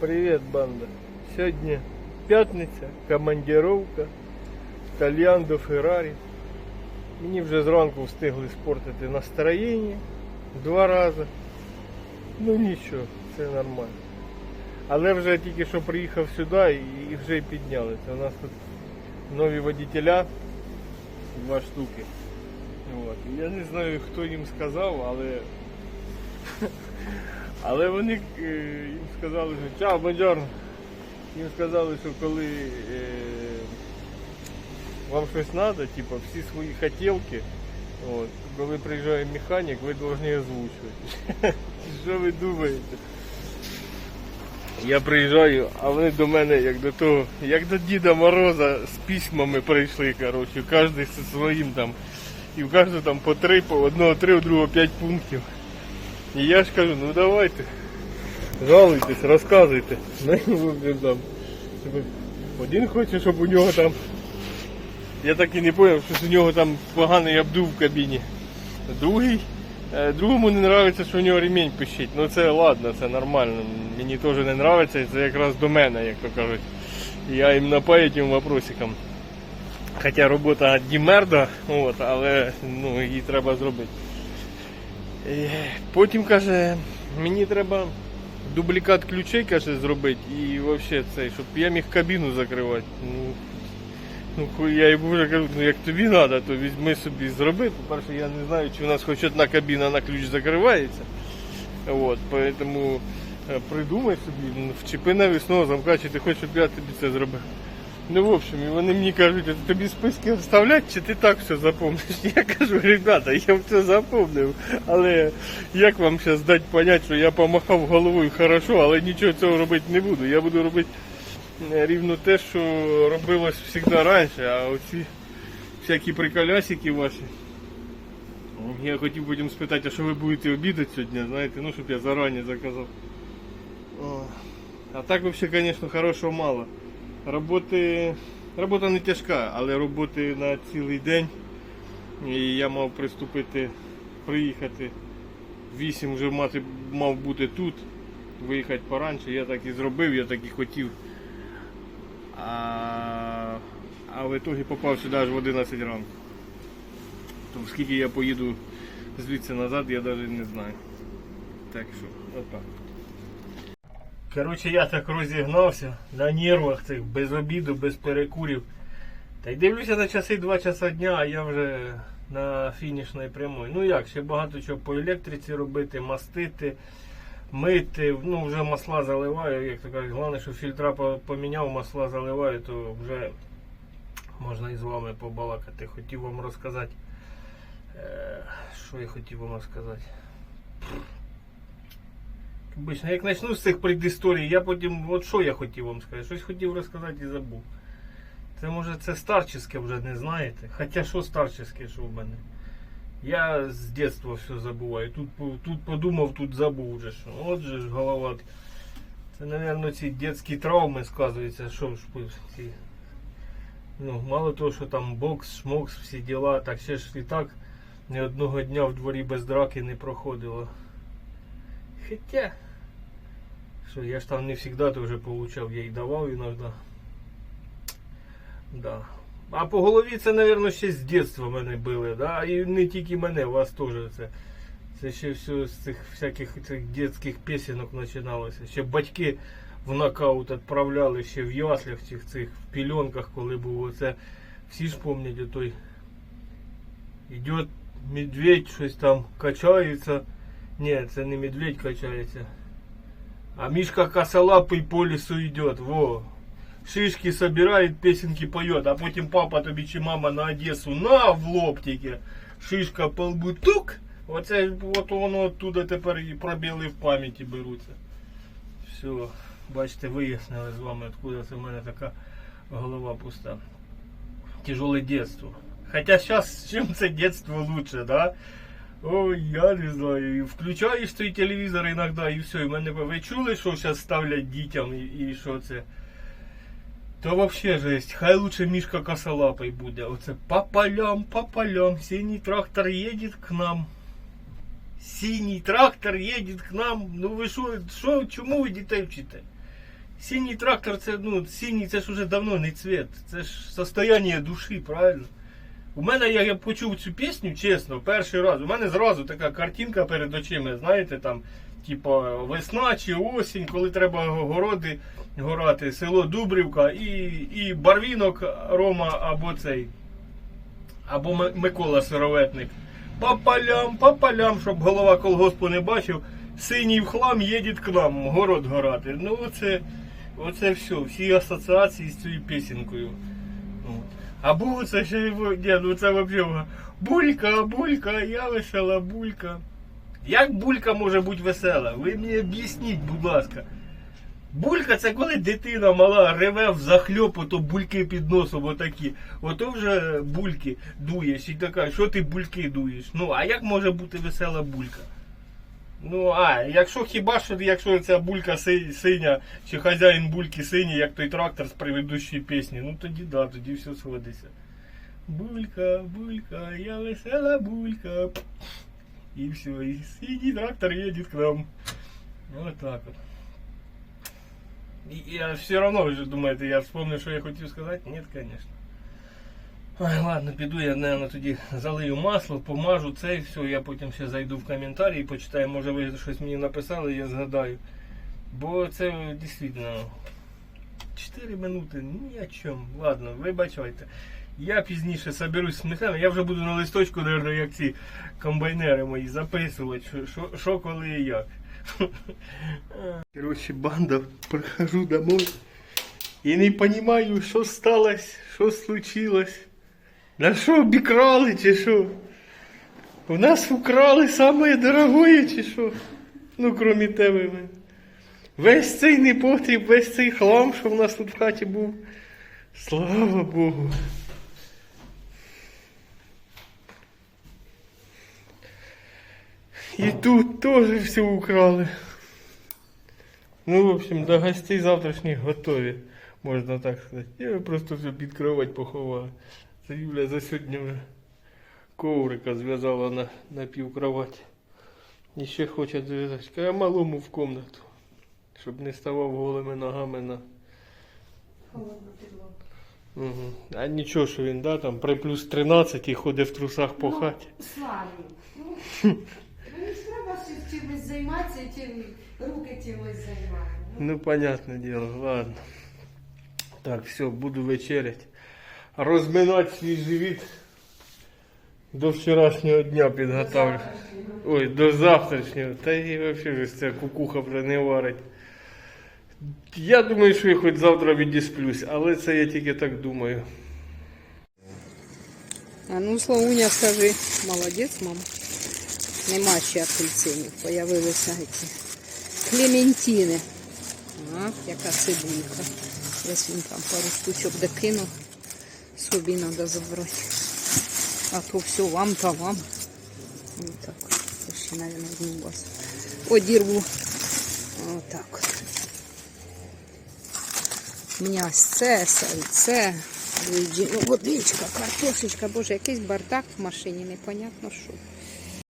Привіт, банда. Сьогодні п'ятниця, командировка, Тальян до Феррарі. Мені вже зранку встигли спортити настроєння два рази. Ну нічого, це нормально. Але вже тільки що приїхав сюди і, вже й піднялися. У нас тут нові водителя, два штуки. От. Я не знаю, хто їм сказав, але але вони е, їм сказали, що чао, бонджорно. Їм сказали, що коли е, вам щось треба, типу, всі свої хотілки, от, коли приїжджає механік, ви повинні озвучувати. Що ви думаєте? Я приїжджаю, а вони до мене як до того, як до Діда Мороза з письмами прийшли, коротше, кожен зі своїм там. І в кожного там по три, по одного три, у другого п'ять пунктів. І я ж кажу, ну давайте, жалуйтесь, розказуйте. Ну і типу, Один хоче, щоб у нього там. Я так і не зрозумів, що у нього там поганий обдув в кабіні. Другий. е, Другому не подобається, що у нього ремінь пищить. Ну це ладно, це нормально. Мені теж не подобається, це якраз до мене, як то кажуть. Я їм по этим вопросикам. Хоча робота дімерда, от, але ну, її треба зробити. Е, Потім каже, мені треба дублікат ключей каже, зробити і взагалі цей, щоб я міг кабіну закривати. Ну, ну я йому вже кажу, ну як тобі треба, то візьми собі зроби. По-перше, я не знаю, чи у нас хоч одна кабіна на ключ закривається. От, поэтому е, придумай собі, ну, вчепи навісного замка, чи хочеш, щоб я тобі це зробив. Ну, в общем, і вони мені кажуть, «А тобі списки вставляти, чи ти так все запомниш? Я кажу, ребята, я все запомнив, але як вам зараз дати понять, що я помахав головою хорошо, але нічого цього робити не буду. Я буду робити е, рівно те, що робилось завжди раніше, а оці всякі приколясики ваші. Я хотів потім спитати, а що ви будете обідати сьогодні, знаєте, ну щоб я зарані заказав. А так взагалі, звісно, хорошого мало. Роботи, робота не тяжка, але роботи на цілий день. І я мав приступити, приїхати. Вісім вже мати, мав бути тут, виїхати поранше. Я так і зробив, я так і хотів. А, а в ітогі попав сюди аж в 11 ранку. То скільки я поїду звідси назад, я навіть не знаю. Так що, отак. Коротше, я так розігнався на нервах цих, без обіду, без перекурів. Та й дивлюся на часи 2 часа дня, а я вже на фінішній прямой. Ну як, ще багато чого по електриці робити, мастити, мити. Ну вже масла заливаю, як то кажуть, головне, що фільтра поміняв, масла заливаю, то вже можна і з вами побалакати. Хотів вам розказати. е, Що я хотів вам розказати? Обично, як почну з цих предісторій, я потім, от що я хотів вам сказати, щось хотів розказати і забув. Це може це старчеське вже не знаєте. Хоча що старчеське, що в мене. Я з дитинства все забуваю. Тут, тут подумав, тут забув вже. Що. От же ж голова. Це, мабуть, ці дитячі травми сказуються, що ж ці. Ну, мало того, що там бокс, шмокс, всі діла, так ще ж і так ні одного дня в дворі без драки не проходило. Хотя, що я ж там не завжди теж получав, я й давав іноді. Да. А по голові це, мабуть, ще з дитинства мене били, да? І не тільки мене, вас теж це. Це ще все з цих всяких цих дитячих пісенок починалося. Ще батьки в нокаут відправляли ще в яслях цих цих в пільонках, коли був оце. Всі ж пам'ятають той. Йде медведь, щось там качається. Ні, це не медведь качається. А Мишка косолапый по лесу идет. Во. Шишки собирает, песенки поет. А потім папа тобі чи мама на Одесу на в лоптики. Шишка по лбу тук. Оце от воно оттуда тепер і пробіли в пам'яті беруться. Все, бачите, вияснили з вами, откуда це в мене така голова пуста. Тяжелое детство. Хотя сейчас чем це детство лучше, да? Ой, я не знаю. І Включаєш той телевізор іноді і все. І мене ви чули, що зараз ставлять дітям і, і що це? То вообще жесть. Хай лучше Мішка косолапий буде. Оце по полям, по полям. Синій трактор їде к нам. Синій трактор їде к нам. Ну ви що, що чому ви дітей вчите? Синій трактор це, ну, синій це ж уже давно не цвіт. Це ж состояние душі, правильно? У мене, як я почув цю пісню, чесно, перший раз, у мене зразу така картинка перед очима, знаєте, там, типа, весна чи осінь, коли треба городи горати, село Дубрівка і, і Барвінок Рома або цей, або Микола Сироветник. По полям, по полям, щоб голова колгоспу не бачив, синій в хлам їде к нам, город горати. Ну оце, оце все, всі асоціації з цією пісенькою. От. Або це ще його- ні, ну це взагалі булька, булька, я весела булька. Як булька може бути весела? Ви мені об'ясніть, будь ласка. Булька це коли дитина мала реве в захльоп, ото бульки під носом отакі. Ото вже бульки дуєш і така, що ти бульки дуєш? Ну, а як може бути весела булька? Ну, а, якщо хіба що, якщо ця булька си- синя, чи хазяїн бульки синій, як той трактор з предыдущої пісні, ну тоді да, тоді все сходиться. Булька, булька, я весела булька. І все, і синій трактор їде к нам. Вот так вот. И я все равно, вы же думаете, я вспомню, що я хотів сказати? Нет, конечно. Ой, ладно, піду я, наверное, тоді залию масло, помажу це і все, я потім ще зайду в коментарі і почитаю, може ви щось мені написали, я згадаю. Бо це дійсно 4 минути ні о чому. Ладно, вибачайте. Я пізніше соберусь з мислами, я вже буду на листочку, наверное, як ці комбайнери мої записувати, що, що, що коли і як. Короче, банда, прихожу домой и не понимаю, что сталося, що случилось. На що обікрали чи що? У нас украли саме дорогое чи що? Ну, кроме тебе. ви. Весь цей непотріб, весь цей хлам, що в нас тут в хаті був. Слава Богу. І тут теж все украли. Ну, в общем, до гостей завтрашніх готові, можна так сказати. Я просто все під кровать поховала. Це Юля за сьогодні коврика зв'язала на, на пів кроваті. І ще хоче зв'язати. Каже, малому в комнату. Щоб не ставав голими ногами на. Угу. А нічого, що він, да, там при плюс 13 і ходить в трусах по хаті. Славі. Ну, мені ж треба чимось займатися, чим руки чимось займати. Ну, Ну, понятное дело, ладно. Так, все, буду вечерять. Розминати свій живіт до вчорашнього дня підготовлю. Ой, до завтрашнього. Та і взагалі ж ця кукуха вже не варить. Я думаю, що я хоч завтра відісплюсь, але це я тільки так думаю. А ну, Славуня, скажи, молодець, мама. Нема ще апельсинів, появилися ці клементини. А, яка цибулька. Десь він там пару штучок докинув. Собі треба забрати. А то все вам та вам. Ось так. Це ще, мабуть, одну вас одірву. Отак от. М'ясце, сальце, Луїджі- ну, водичка, картошечка, боже, якийсь бардак в машині, непонятно що.